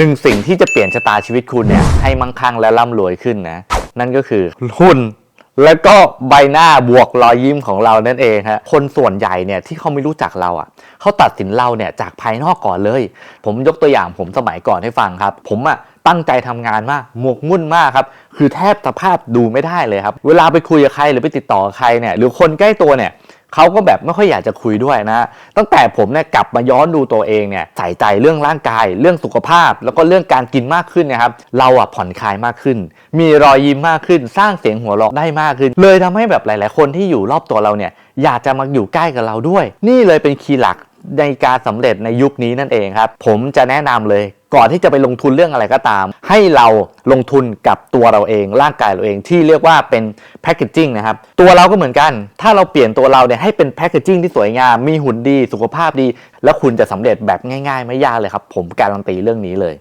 หนึ่งสิ่งที่จะเปลี่ยนชะตาชีวิตคุณเนี่ยให้มั่งคั่งและร่ำรวยขึ้นนะ นั่นก็คือหุ่นแล้วก็ใบหน้าบวกรอยยิ้มของเรานั่นเองฮะคนส่วนใหญ่เนี่ยที่เขาไม่รู้จักเราอะเขาตัดสินเราเนี่ยจากภายนอกก่อนเลย ผมยกตัวอย่างผมสมัยก่อนให้ฟังครับ ผมอะตั้งใจทำงานมากหมกมุ่นมากครับ คือแทบสภาพดูไม่ได้เลยครับ เวลาไปคุยกับใครหรือไปติดต่อกับใครเนี่ยหรือคนใกล้ตัวเนี่ย เขาก็แบบไม่ค่อยอยากจะคุยด้วยนะ ตั้งแต่ผมเนี่ยกลับมาย้อนดูตัวเองเนี่ยใส่ใจเรื่องร่างกาย เรื่องสุขภาพ แล้วก็เรื่องการกินมากขึ้นนะครับ เราอะผ่อนคลายมากขึ้น มีรอยยิ้มมากขึ้น สร้างเสียงหัวเราะได้มากขึ้น เลยทำให้แบบหลาย ๆ คนที่อยู่รอบตัวเราเนี่ยอยากจะมาอยู่ใกล้กับเราด้วย นี่เลยเป็นคีย์หลัก ในการสำเร็จในยุคนี้นั่นเองครับ ผมจะแนะนำเลยก่อนที่จะไปลงทุนเรื่องอะไรก็ตาม ให้เราลงทุนกับตัวเราเอง ร่างกายเราเองที่เรียกว่าเป็นแพคเกจจิ้งนะครับ ตัวเราก็เหมือนกัน ถ้าเราเปลี่ยนตัวเราเนี่ยให้เป็นแพคเกจจิ้งที่สวยงาม มีหุ่นดี สุขภาพดี แล้วคุณจะสำเร็จแบบง่ายๆ ไม่ยากเลยครับ ผมการันตีเรื่องนี้เลย